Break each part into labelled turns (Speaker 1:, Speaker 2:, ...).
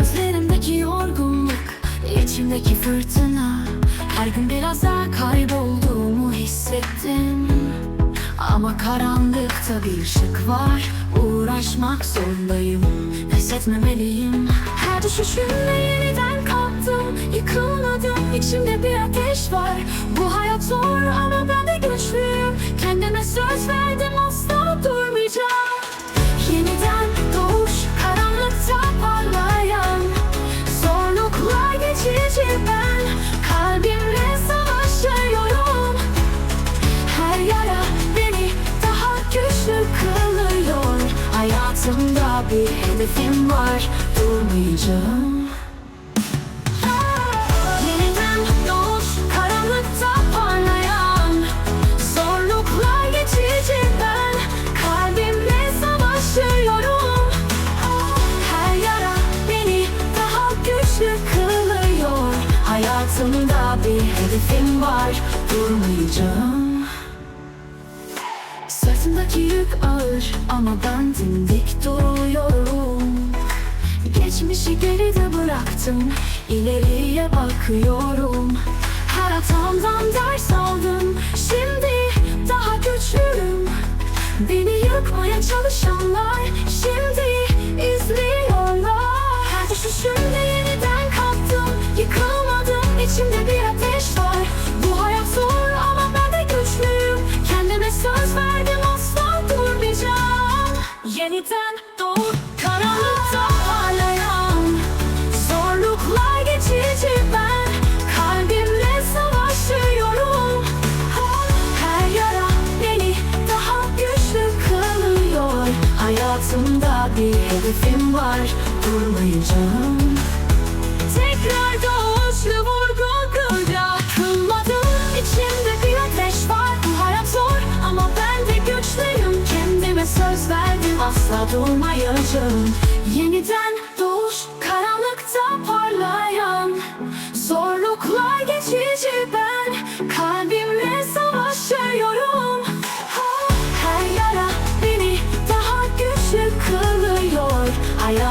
Speaker 1: Gözlerimdeki yorgunluk içimdeki fırtına. Her gün biraz daha kaybolduğumu hissettim. Ama karanlıkta bir ışık var Uğraşmak zorundayım. Pes etmemeliyim. Her düşüşümle yeniden kalktım Yıkılmadım. İçimde bir ateş var. Bu hayat zor ama ben de güçlüyüm Hayatımda bir hedefim var Durmayacağım. Yeniden doğuş karanlıkta parlayan Zorluklar geçici ben. Savaşıyorum. Her yara beni daha güçlü kılıyor. Hayatımda bir hedefim var Durmayacağım ağır ama ben dimdik duruyorum. Geçmişi geride bıraktım ileriye bakıyorum. Her hatamdan ders aldım Şimdi daha güçlüyüm. Beni yıkmaya çalışanlar Şimdi izliyorlar Hayatımda bir hedefim var. Durmayacağım Tekrar doğuşlu vurguluyla Kılmadım. İçimde bir ateş var. Bu hayat zor. Ama ben de güçlüyüm. Kendime söz verdim. Asla durmayacağım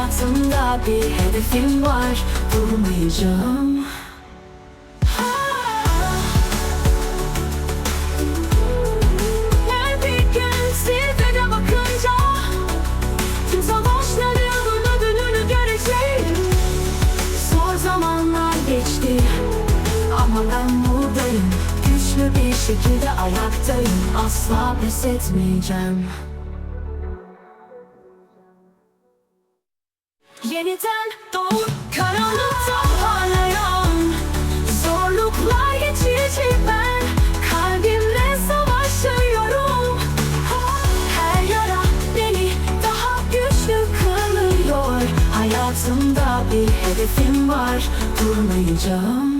Speaker 1: Hayatımda bir hedefim var. Durmayacağım. Geçti Ama ben buradayım. Güçlü bir şekilde ayaktayım. Asla pes etmeyeceğim Yeniden doğup karanlıkta parlayan Zorluklar geçici ben Kalbimle savaşıyorum. Her yara beni daha güçlü kılıyor. Hayatımda bir hedefim var. Durmayacağım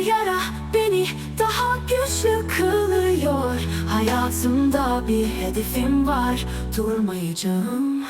Speaker 1: yara beni daha güçlü kılıyor. Hayatımda bir hedefim var Durmayacağım